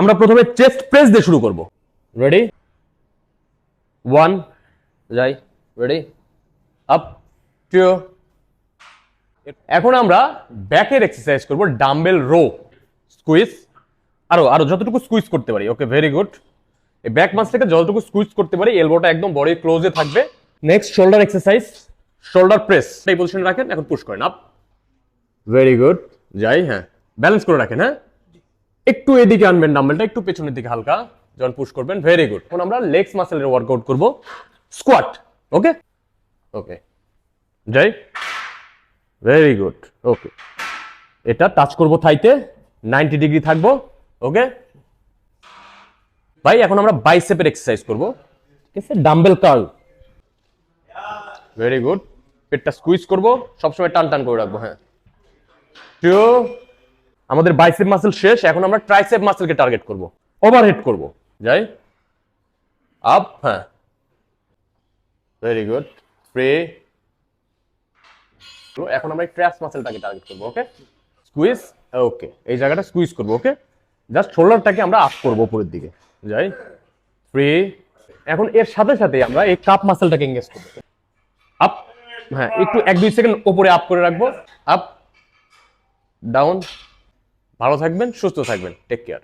আমরা প্রথমে chest press দিয়ে শুরু করব। রেডি ওয়ান যাই রেডি আপ টু এখন আমরা ব্যাকের এক্সারসাইজ করব ডাম্বেল রো স্কুইজ আরও আরও যতটুকু স্কুইজ করতে পারি ওকে ভেরি গুড এই ব্যাক মাসটাকে যতটুকু স্কুইজ করতে পারি এলবোটা একদম বডির ক্লোজে থাকবে। Next shoulder exercise shoulder press এই পজিশনে রাখেন, এখন পুশ করেন আপ ভেরি গুড যাই হ্যাঁ ব্যালেন্স করে রাখেন হ্যাঁ? একটু এদিকে আনবেন ডাম্বেলটা একটু পেছনের দিকে হালকা। যখন পুশ করবেন ভেরি গুড এখন আমরা লেগস মাসেলের ওয়ার্কআউট করব। স্কোয়াট ওকে ওকে যাই ভেরি গুড ওকে এটা টাচ করব থাইতে নাইনটি ডিগ্রি থাকব ওকে ভাই, এখন আমরা বাইসেপের এক্সারসাইজ করব। ঠিক আছে? ডাম্বেল কার্ল ভেরি গুড পেটটা স্কুইজ করব। সবসময় টান টান করে রাখব হ্যাঁ। টু আমাদের বাইসেপ মাসেল শেষ, এখন আমরা ট্রাইসেপ মাসেলকে টার্গেট করব। ওভারহেড করব। যাই। আপ হ্যাঁ। ভেরি গুড প্রে এখন আমরা ট্র্যাস মাসেলটাকে টার্গেট করব ওকে স্কুইজ ওকে এই জায়গাটা স্কুইজ করব ওকে জাস্ট শোল্ডারটাকে আমরা আপ করব উপরের দিকে। যাই। ফ্রি এখন এর সাথে সাথে আমরা এই কাপ মাসেলটাকে এঙ্গেজ করব। আপ হ্যাঁ একটু এক দুই সেকেন্ড উপরে আপ করে রাখব। আপ ডাউন ভালো থাকবেন সুস্থ থাকবেন। Take care